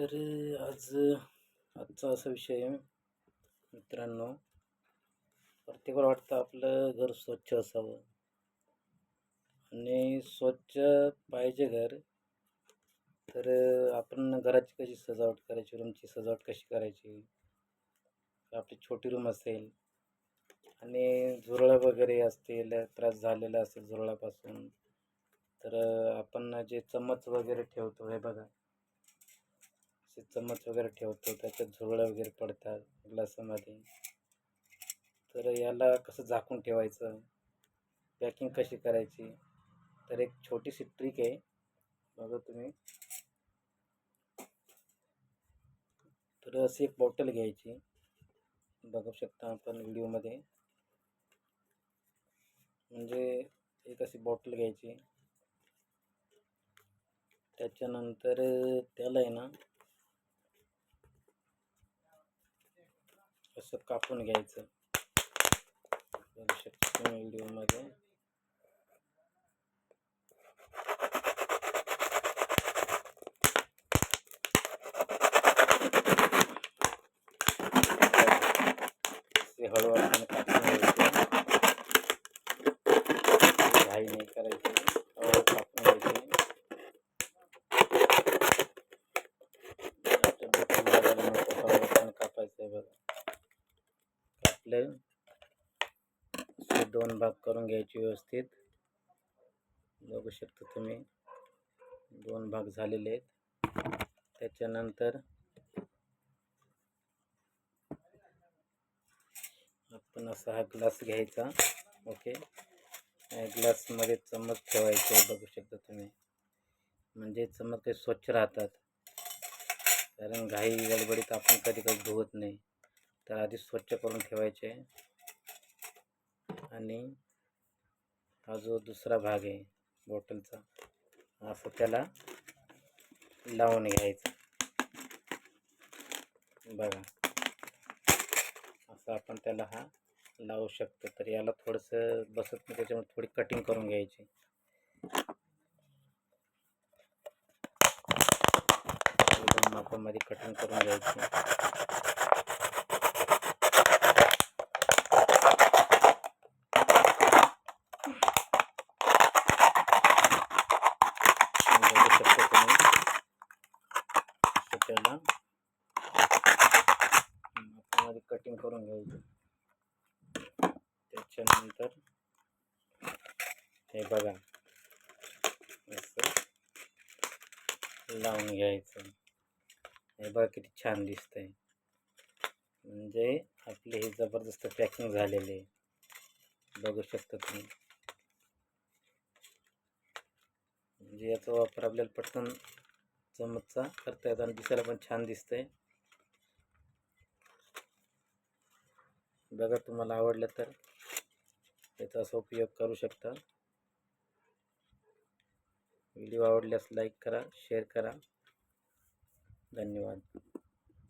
तर आज आजचा असा विषय आहे मित्रांनो. प्रत्येकाला वाटतं आपलं घर स्वच्छ असावं. आणि स्वच्छ पाहिजे घर तर आपण घराची कशी सजावट करायची रूमची सजावट कशी करायची? आपली छोटी रूम असेल आणि झुरळं वगैरे असतील त्रास झालेला असेल झुरळापासून तर आपण जे चम्मच वगैरे ठेवतो हे बघा. असे चम्मच वगैरे ठेवतो त्याच्यात झुरळं वगैरे पडतात ग्लासामध्ये. तर याला कसं झाकून ठेवायचं? पॅकिंग कशी करायची? तर एक छोटीशी ट्रिक आहे. बघा तुम्ही. तर अशी एक बॉटल घ्यायची. बघू शकता आपण व्हिडिओमध्ये. म्हणजे एक अशी बॉटल घ्यायची. त्याच्यानंतर त्याला आहे ना असं कापून घ्यायचं? बघू शकता तुम्ही व्हिडिओमध्ये. ते हळूहळू कापून घ्यायचे. घाई नाही करायची हळूहळू कापून घ्यायची आपल्या बोटाला लागायला नको, हळूहळू कापायचं आहे बघा आपले. दोन भाग करून घ्यायचे व्यवस्थित. बघू शकता तुम्ही. दोन भाग झालेले आहेत. त्याच्यानंतर आपण असा हा ग्लास घ्यायचा. ओके. या ग्लासमध्ये चमक ठेवायचे बघू शकता तुम्ही. म्हणजे चमक ते स्वच्छ राहतात. कारण घाई गडबडीत आपण कधी कधी धुवत नाही. तर आधी स्वच्छ करून ठेवायचे. आणि हा जो दुसरा भाग आहे बॉटलचा असं त्याला लावून घ्यायचं. बघा. असं आपण त्याला हा लावू शकतो. तर याला थोडंसं बसत नाही त्याच्यामुळे थोडी कटिंग करून घ्यायची. मापामध्ये कटिंग करून घ्यायची बघू शकता तुम्ही त्याला कटिंग करून घ्यायचं. त्याच्यानंतर हे बघा असं लावून घ्यायचं हे बघा किती छान दिसतंय. म्हणजे आपले हे जबरदस्त पॅकिंग झालेले. आहे बघू शकता तुम्ही. म्हणजे याचा वापर आपल्याला पटकन चमचा करता येतो आणि दिसायला पण छान दिसतंय. बघा तुम्हाला आवडलं तर याचा असा उपयोग करू शकता. व्हिडिओ आवडल्यास लाईक करा शेअर करा. धन्यवाद.